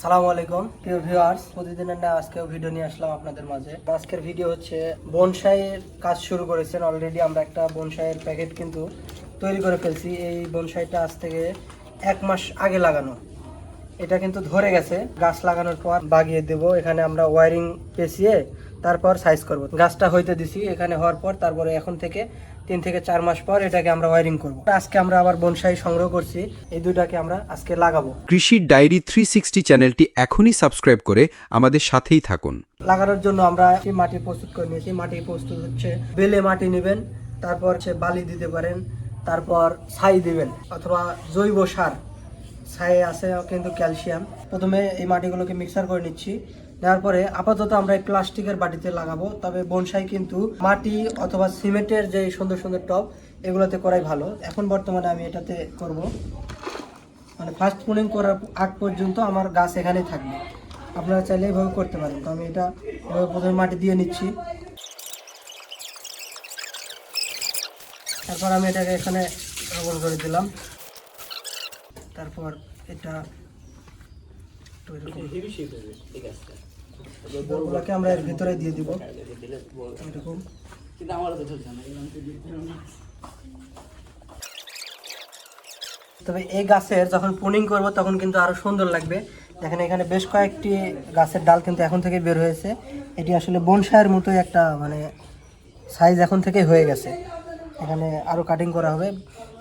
সালামু আলাইকুম, প্রিয় ভিউয়ার্স প্রতিদিনের না আজকেও ভিডিও নিয়ে আসলাম আপনাদের মাঝে। আজকের ভিডিও হচ্ছে, বনসাইয়ের কাজ শুরু করেছেন অলরেডি আমরা একটা বনসাইয়ের প্যাকেট কিন্তু তৈরি করে ফেলছি। এই বনসাইটা আজ থেকে এক মাস আগে লাগানো। এটা কিন্তু ধরে গেছে। গাছ লাগানোর পর বাগিয়ে দেব। এখানে আমরা ওয়ারিং পেঁচিয়ে তারপর সাইজ করব। গাছটা হইতে দিছি এখানে হওয়ার পর তারপরে এখন থেকে তিন থেকে চার মাস পর এটাকে আমরা ওয়ারিং করব। আজকে আমরা আবার বনসাই সংগ্রহ করছি এই দুটাকে আমরা আজকে লাগাবো। কৃষির ডায়েরি থ্রি সিক্সটি চ্যানেলটি এখনই সাবস্ক্রাইব করে আমাদের সাথেই থাকুন। লাগানোর জন্য আমরা মাটি প্রস্তুত করে নিয়েছি। মাটি প্রস্তুত হচ্ছে বেলে মাটি নেবেন তারপর হচ্ছে বালি দিতে পারেন তারপর ছাই দিবেন অথবা জৈব সার। ছাই আছে কিন্তু ক্যালসিয়াম। প্রথমে এই মাটিগুলোকে মিক্সার করে নিচ্ছি। নেওয়ার পরে আপাতত আমরা এই প্লাস্টিকের বাটিতে লাগাবো, তবে বনসাই কিন্তু মাটি অথবা সিমেন্টের যে সুন্দর সুন্দর টব, এগুলোতে করাই ভালো। এখন বর্তমানে আমি এটাতে করব। মানে ফার্স্ট পুলিং করার আগ পর্যন্ত আমার গাছ এখানেই থাকবে। আপনারা চাইলে এইভাবে করতে পারেন। তো আমি এটা এভাবে প্রথমে মাটি দিয়ে নিচ্ছি। তারপর আমি এটাকে এখানে রোপণ করে দিলাম। তারপর এটা একটু এরকম এগুলোকে আমরা এর ভিতরে দিয়ে দিব। এরকম। তবে এই গাছের যখন পুনিং করব তখন কিন্তু আরও সুন্দর লাগবে। দেখেন এখানে বেশ কয়েকটি গাছের ডাল কিন্তু এখন থেকে বের হয়েছে। এটি আসলে বনসায়ের মতোই একটা মানে সাইজ এখন থেকে হয়ে গেছে। এখানে আরও কাটিং করা হবে।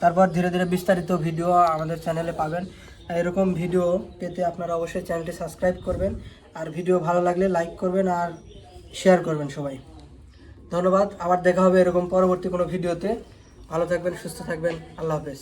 তারপর ধীরে ধীরে বিস্তারিত ভিডিও আমাদের চ্যানেলে পাবেন। এরকম ভিডিও পেতে আপনারা অবশ্যই চ্যানেলটি সাবস্ক্রাইব করবেন। আর ভিডিও ভালো লাগলে লাইক করবেন আর শেয়ার করবেন সবাই। ধন্যবাদ, আবার দেখা হবে এরকম পরবর্তী কোনো ভিডিওতে ভালো থাকবেন, সুস্থ থাকবেন, আল্লাহ হাফেজ।